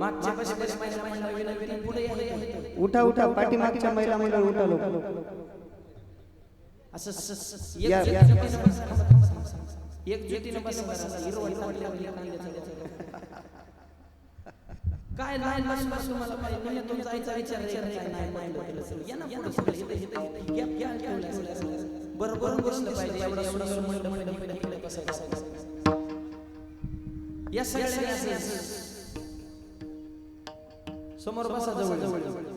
मागच्या पाशी पाशी महिला महिला विनंती पुढे या, या या. उठा उठा पाठीमागच्या महिला महिला उठा लवकर असं या, एक- या. एक- लागली काय लहान बसून बसून मला काय पुण्यातून जायचा विचार का नाही नाही सर. या ना पुढं सगळं इथं इथं इथं गॅप गॅप ठेवला असेल. बरोबर बसलं पाहिजे एवढं एवढं मंड मंड मंड इकडे बसायचं या सगळ्या समोर बसा जवळ जवळ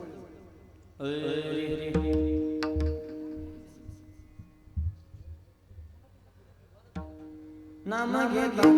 नाम घेता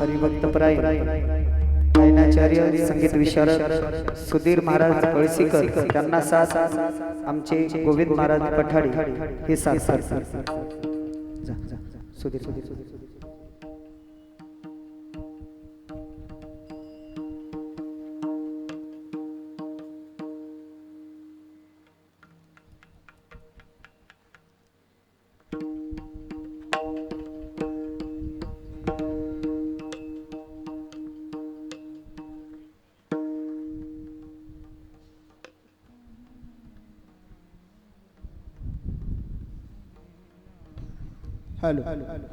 हरिभक्तपराय संगीत विशारद सुधीर महाराज कळसीकर त्यांना साथ आमचे गोविंद महाराज पठाडी हे साथ. सुधीर सुधीर सुधीर. सुधीर हॅलो हॅलो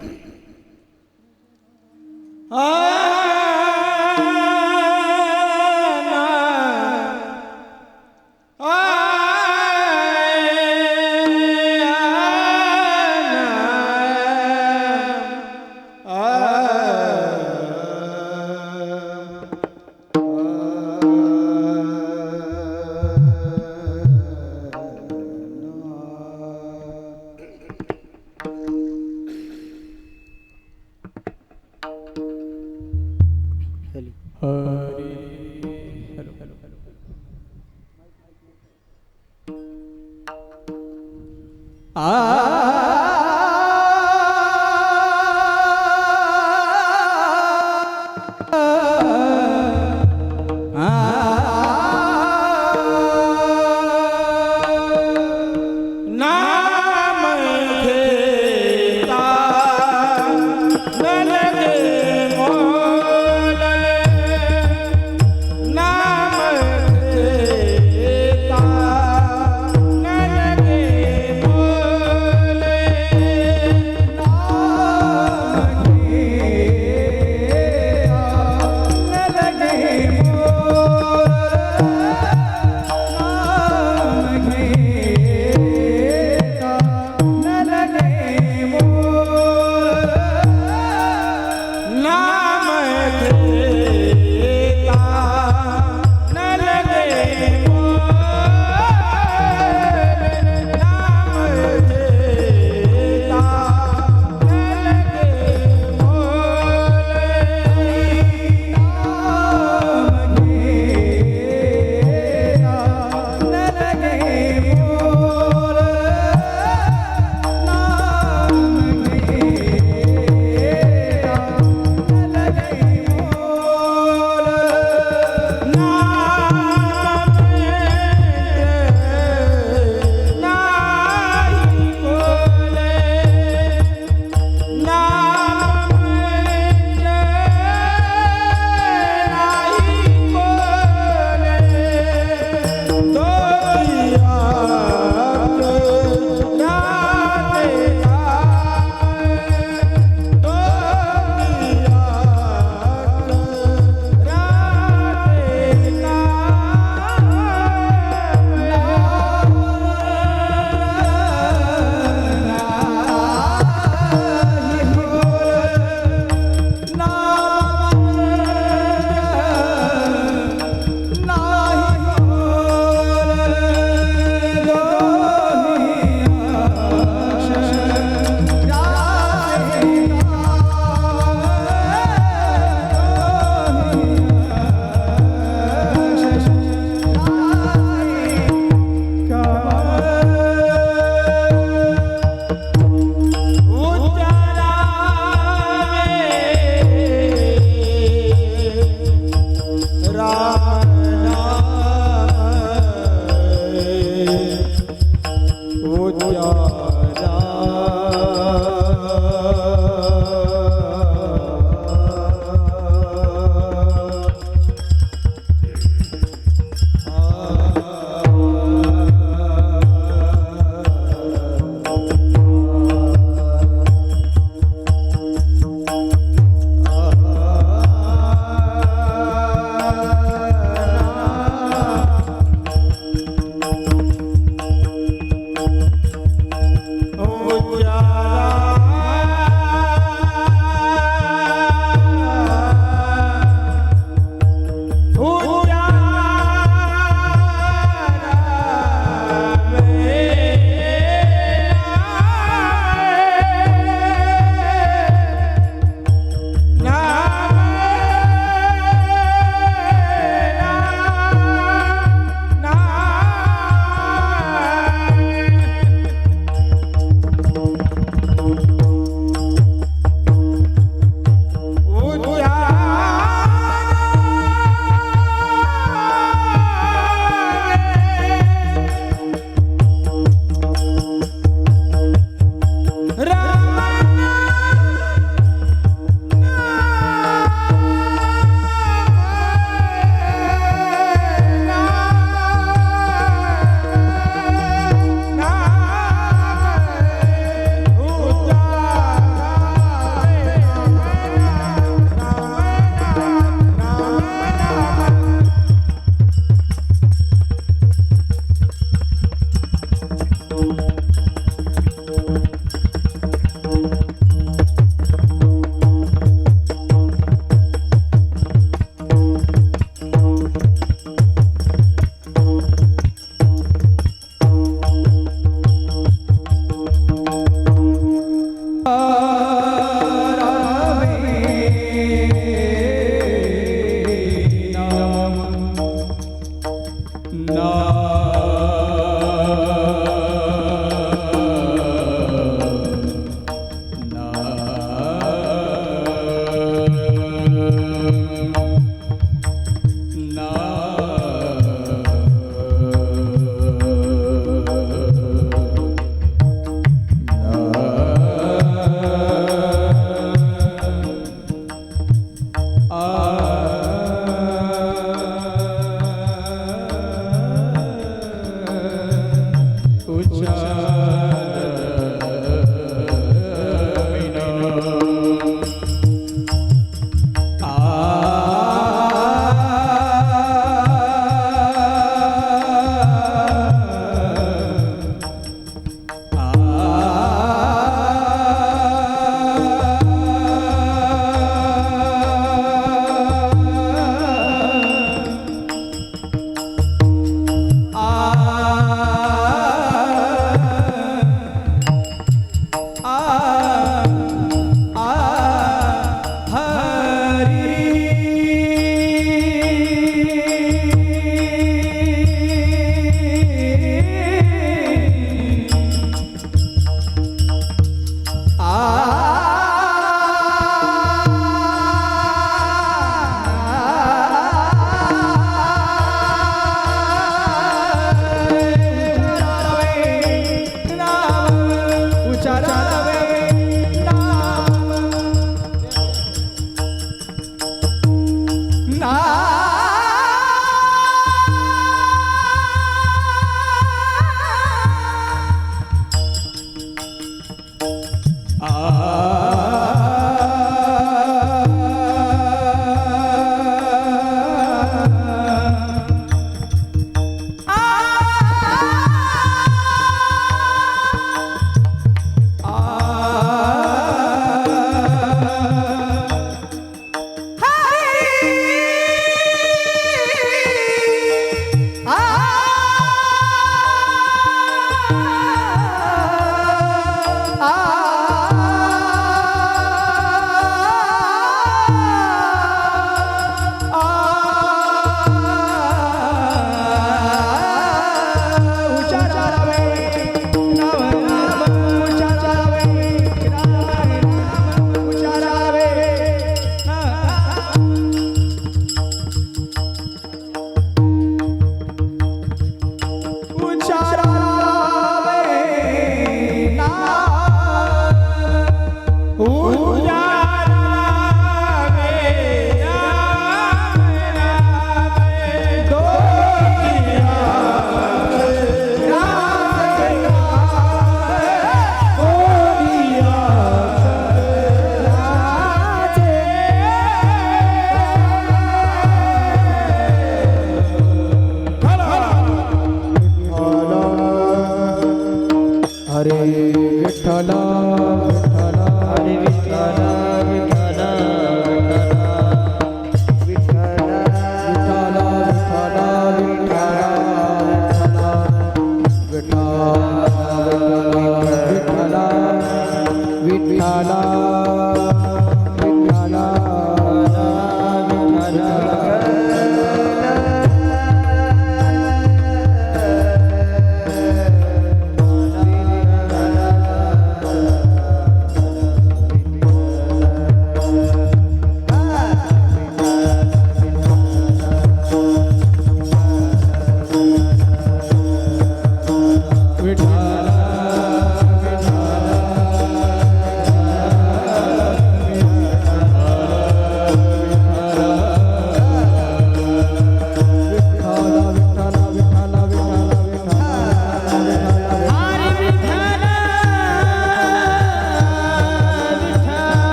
તારી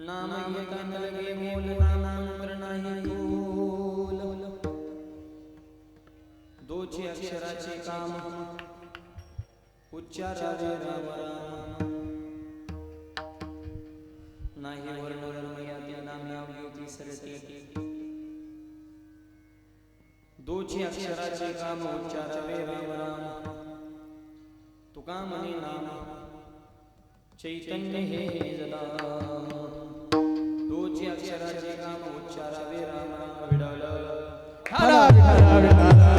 नाम घेता लगे मोल नाम नाही तोल दोचे अक्षराचे काम उच्चारावे राम राम नाही वर्ण धर्म यादी नाम योगी सरते दोचे अक्षराचे काम उच्चारावे राम राम तुका नाम चैतन्य हे जदा दोचे अक्षराचे काम उच्चारावे राम राम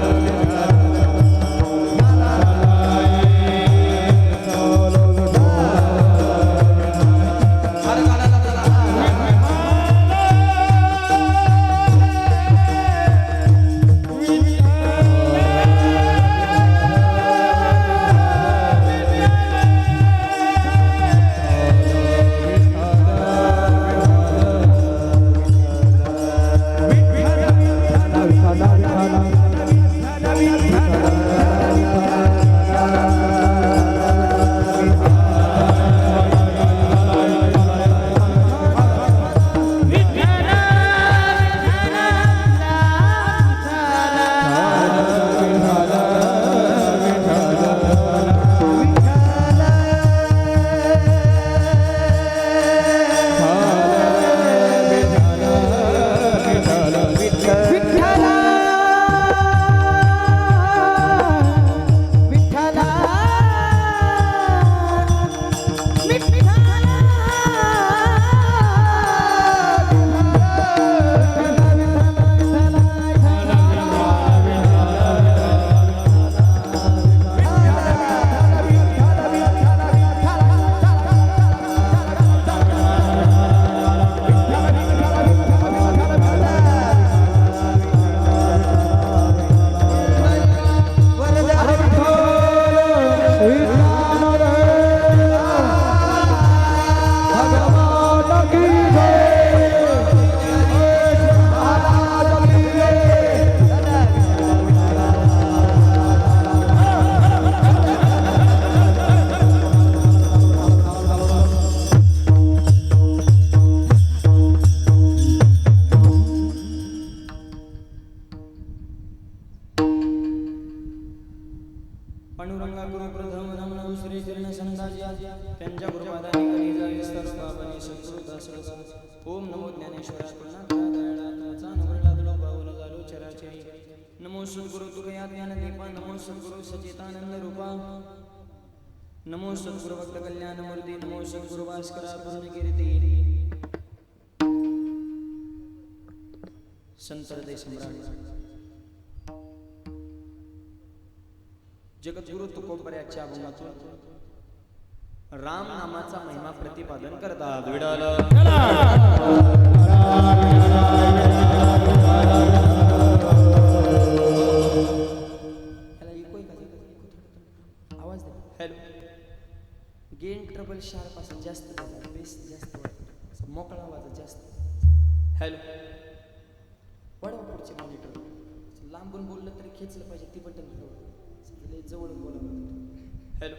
नमो सद्गुरु भक्त कल्याण मूर्ती नमो सद्गुरु भास्करा पूर्ण संत हृदय सम्राट। जगद्गुरु तुकोबऱ्याच्या अभंगातून राम नामाचा महिमा प्रतिपादन करतात. विडाल. ट्रबल शार्प असं जास्त द्यायचा बेस जास्त वाटतो असं मोकळा आवाज जास्त हॅलो वाढवा पुढचे मॉनिटर लांबून बोललं तरी खेचलं पाहिजे ती बटन लय जवळ बोला हॅलो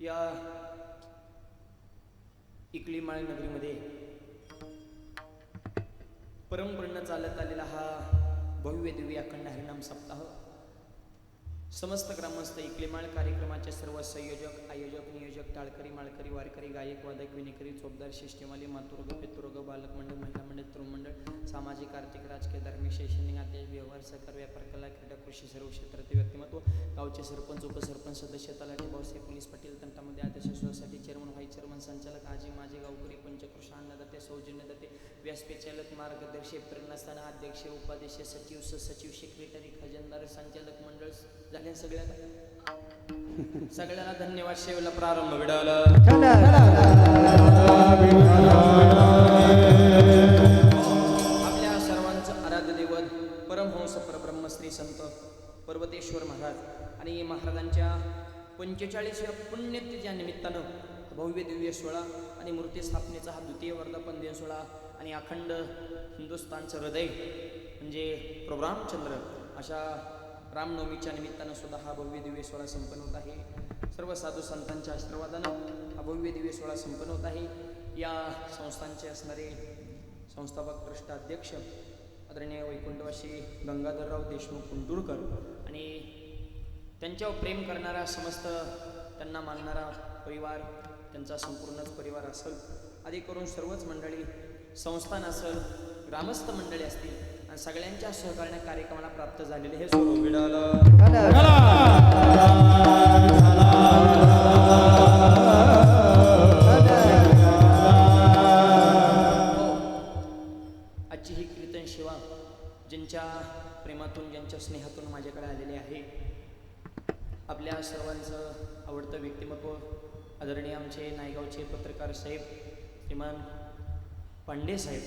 या इकली माळी नगरीमध्ये परमपणे चालत आलेला हा भव्य दिव्य अखंड हरिनाम सप्ताह समस्त ग्रामस्थ इकलेमाळ कार्यक्रमाचे सर्व संयोजक आयोजक नियोजक टाळकरी माळकरी वारकरी गायक वादक विनेकरी चोपदार शिष्टेमाली मातुर्ग पितुर्ग बालक मंडळ महिला मंडळ तरुण मंडळ सामाजिक आर्थिक राजकीय धार्मिक शैक्षणिक अध्याय व्यवहार सहकार व्यापार कला क्रीडा कृषी सर्व क्षेत्रातील व्यक्तिमत्व गावचे सरपंच उपसरपंच सदस्य तलाठी भाऊसाहेब पोलीस पाटील तंटामध्ये अध्यक्ष सोसायटी चेअरमन व्हाईस चेअरमन संचालक आजी माझे गावकरी पंचकृष अन्नदाते सौजन्यदाते व्यासपेचालक मार्गदर्शक प्रेरणास्थान अध्यक्ष उपाध्यक्ष सचिव सचिव सेक्रेटरी खजानदार संचालक मंडळ झाले सगळ्या सगळ्यांना धन्यवाद. शेवला प्रारंभ. विडाला. पंचेचाळीसव्या पुण्यतिथीच्या निमित्तानं भव्य दिव्य सोहळा आणि मूर्ती स्थापनेचा हा द्वितीय वर्धापन दिन सोहळा आणि अखंड हिंदुस्थानचं हृदय म्हणजे प्रभू रामचंद्र अशा रामनवमीच्या निमित्तानं सुद्धा हा भव्य दिव्य सोहळा संपन्न होत आहे. सर्व साधू संतांच्या आशीर्वादानं हा भव्य दिव्य सोहळा संपन्न होत आहे. या संस्थांचे असणारे संस्थापक ट्रस्ट अध्यक्ष आदरणीय वैकुंठवासी गंगाधरराव देशमुख कुंटुरकर आणि त्यांच्यावर प्रेम करणारा समस्त त्यांना मानणारा परिवार त्यांचा संपूर्णच परिवार असेल आधी करून सर्वच मंडळी संस्थान असेल ग्रामस्थ मंडळी असतील आणि सगळ्यांच्या सहकार्याने कार्यक्रमाला प्राप्त झालेले हे स्वरूप आपल्या सर्वांचं आवडतं व्यक्तिमत्व आदरणीय आमचे नायगावचे पत्रकार साहेब श्रीमान पांडे साहेब.